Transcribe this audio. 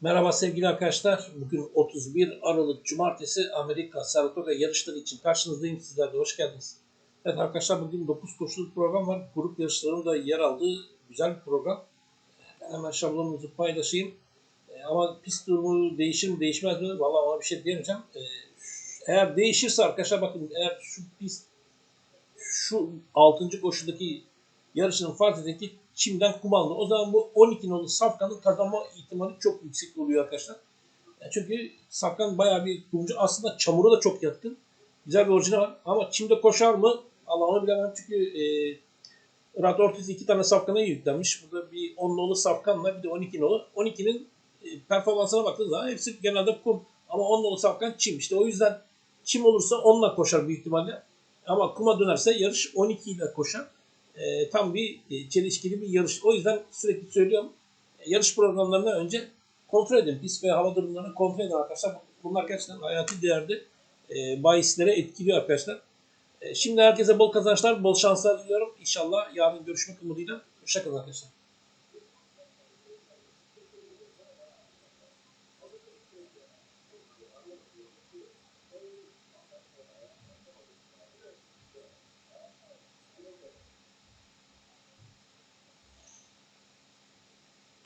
Merhaba sevgili arkadaşlar. Bugün 31 Aralık Cumartesi Amerika Saratoga yarışları için karşınızdayım. Sizler de hoş geldiniz. Evet arkadaşlar bugün 9 koşuluk program var. Grup yarışlarının da yer aldığı güzel bir program. Hemen şablonumuzu paylaşayım. E, ama pist durumu değişir mi değişmez mi? Valla ona bir şey diyemeyeceğim. E, eğer değişirse arkadaşlar bakın eğer şu pist şu 6. koşudaki yarışının farz edin ki çimden kumanlı. O zaman bu 12 nolu safkanın kazanma ihtimali çok yüksek oluyor arkadaşlar. Yani çünkü safkan bayağı bir kumcu. Aslında çamura da çok yatkın. Güzel bir orijinal var. Ama çimde koşar mı? Allah onu bilemem. Çünkü e, Rad Ortiz iki tane safkana yüklenmiş. Burada bir 10 nolu safkan var. Bir de 12 nolu. 12'nin e, performansına baktığınız zaman hepsi genelde kum. Ama 10 nolu safkan çim. İşte o yüzden çim olursa onunla koşar büyük ihtimalle. Ama kuma dönerse yarış 12 ile koşar e, tam bir e, çelişkili bir yarış. O yüzden sürekli söylüyorum. E, yarış programlarından önce kontrol edin. Pist ve hava durumlarını kontrol edin arkadaşlar. Bunlar gerçekten hayati değerde e, bahislere etkiliyor arkadaşlar. E, şimdi herkese bol kazançlar, bol şanslar diliyorum. İnşallah yarın görüşmek umuduyla. Hoşçakalın arkadaşlar.